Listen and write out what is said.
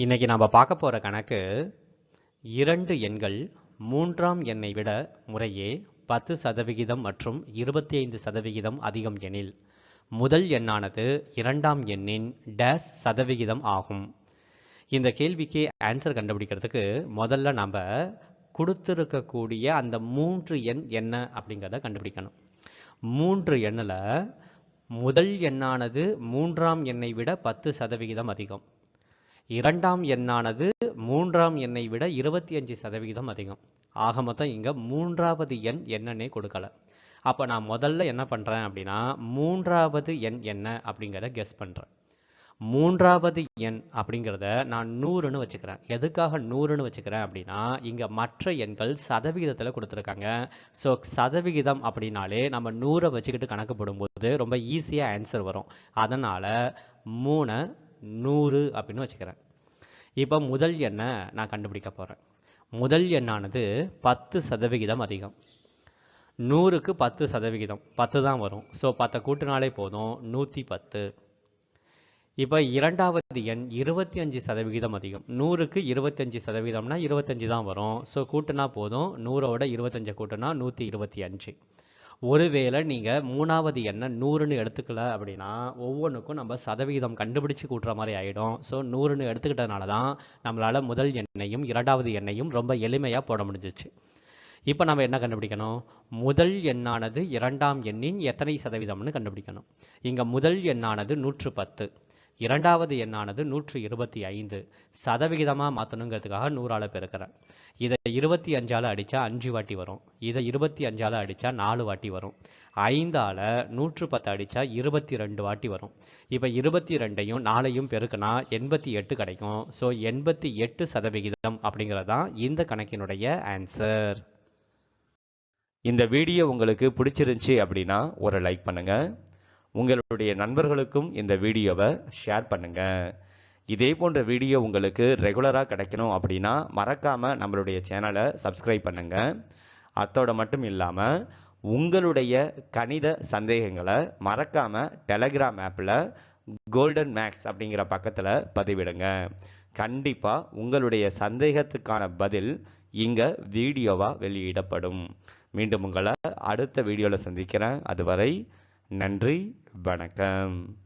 இன்னைக்கு நாம் பார்க்க போகிற கணக்கு இரண்டு எண்கள் மூன்றாம் எண்ணை விட முறையே பத்து சதவிகிதம் மற்றும் இருபத்தி ஐந்து சதவிகிதம் அதிகம் எனில் முதல் எண்ணானது இரண்டாம் எண்ணின் டேஸ் சதவிகிதம் ஆகும். இந்த கேள்விக்கு ஆன்சர் கண்டுபிடிக்கிறதுக்கு முதல்ல நம்ம கொடுத்துருக்கக்கூடிய அந்த மூன்று எண் என்ன அப்படிங்கிறத கண்டுபிடிக்கணும். மூன்று எண்ணில் முதல் எண்ணானது மூன்றாம் எண்ணை விட பத்து சதவிகிதம் அதிகம். இரண்டாம் எண்ணானது மூன்றாம் எண்ணை விட இருபத்தி அஞ்சு சதவிகிதம் அதிகம். ஆக மொத்தம் இங்கே மூன்றாவது எண் என்னன்னே கொடுக்கல. அப்போ நான் முதல்ல என்ன பண்ணுறேன் அப்படின்னா மூன்றாவது எண் என்ன அப்படிங்கிறத கெஸ் பண்ணுறேன் மூன்றாவது எண் அப்படிங்கிறத நான் நூறுன்னு வச்சுக்கிறேன். எதுக்காக நூறுன்னு வச்சுக்கிறேன் அப்படின்னா இங்கே மற்ற எண்கள் சதவிகிதத்தில் கொடுத்துருக்காங்க. ஸோ சதவிகிதம் அப்படின்னாலே நம்ம நூறை வச்சுக்கிட்டு கணக்கு போடும்போது ரொம்ப ஈஸியாக ஆன்சர் வரும். அதனால் மூணை நூறு அப்படின்னு வச்சுக்கிறேன். இப்போ முதல் எண்ணை நான் கண்டுபிடிக்க போகிறேன் முதல் எண்ணானது பத்து சதவிகிதம் அதிகம். நூறுக்கு பத்து சதவிகிதம். பத்து தான் வரும். ஸோ பத்தை கூட்டினாலே போதும். நூற்றி பத்து. இப்போ இரண்டாவது எண் இருபத்தி அஞ்சு சதவிகிதம் அதிகம். நூறுக்கு இருபத்தஞ்சு சதவிகிதம்னா இருபத்தஞ்சி தான் வரும். ஸோ கூட்டினா போதும். நூறோட இருபத்தஞ்சை கூட்டினா நூற்றி இருபத்தி அஞ்சு. ஒருவேளை நீங்கள் மூணாவது எண்ணை நூறுன்னு எடுத்துக்கல அப்படின்னா ஒவ்வொன்றுக்கும் நம்ம சதவீதம் கண்டுபிடிச்சு கூட்டுற மாதிரி ஆகிடும் ஸோ நூறுன்னு எடுத்துக்கிட்டதுனால தான் நம்மளால் முதல் எண்ணையும் இரண்டாவது எண்ணையும் ரொம்ப எளிமையாக போட முடிஞ்சிச்சு. இப்போ நம்ம என்ன கண்டுபிடிக்கணும்? முதல் எண்ணானது இரண்டாம் எண்ணின் எத்தனை சதவீதம்னு கண்டுபிடிக்கணும். இங்கே முதல் எண்ணானது நூற்று பத்து இரண்டாவது எண்ணானது நூற்று இருபத்தி ஐந்து சதவிகிதமாக மாற்றணுங்கிறதுக்காக நூறால் பெருக்கிறேன். இதை இருபத்தி அஞ்சால் அடித்தா அஞ்சு வாட்டி வரும். இதை இருபத்தி அஞ்சால் அடித்தா நாலு வாட்டி வரும். ஐந்தால் நூற்று பத்து அடித்தா இருபத்தி ரெண்டு வாட்டி வரும். இப்போ இருபத்தி ரெண்டையும் நாலையும் பெருக்கினா எண்பத்தி எட்டு கிடைக்கும். ஸோ எண்பத்தி எட்டு சதவிகிதம் அப்படிங்கிறது தான் இந்த கணக்கினுடைய ஆன்சர் இந்த வீடியோ உங்களுக்கு பிடிச்சிருந்துச்சி அப்படின்னா ஒரு லைக் பண்ணுங்கள் உங்களுடைய நண்பர்களுக்கும் இந்த வீடியோவை ஷேர் பண்ணுங்கள் இதே போன்ற வீடியோ உங்களுக்கு ரெகுலராக கிடைக்கணும் அப்படின்னா மறக்காமல் நம்மளுடைய சேனலை சப்ஸ்கிரைப் பண்ணுங்கள் அத்தோடு மட்டும் இல்லாமல் உங்களுடைய கணித சந்தேகங்களை மறக்காமல் டெலகிராம் ஆப்பில் கோல்டன் மேக்ஸ் அப்படிங்கிற பக்கத்தில் பதிவிடுங்க. கண்டிப்பாக உங்களுடைய சந்தேகத்துக்கான பதில் இங்கே வீடியோவாக வெளியிடப்படும். மீண்டும் உங்களை அடுத்த வீடியோவில் சந்திக்கிறேன். அதுவரை நன்றி வணக்கம்.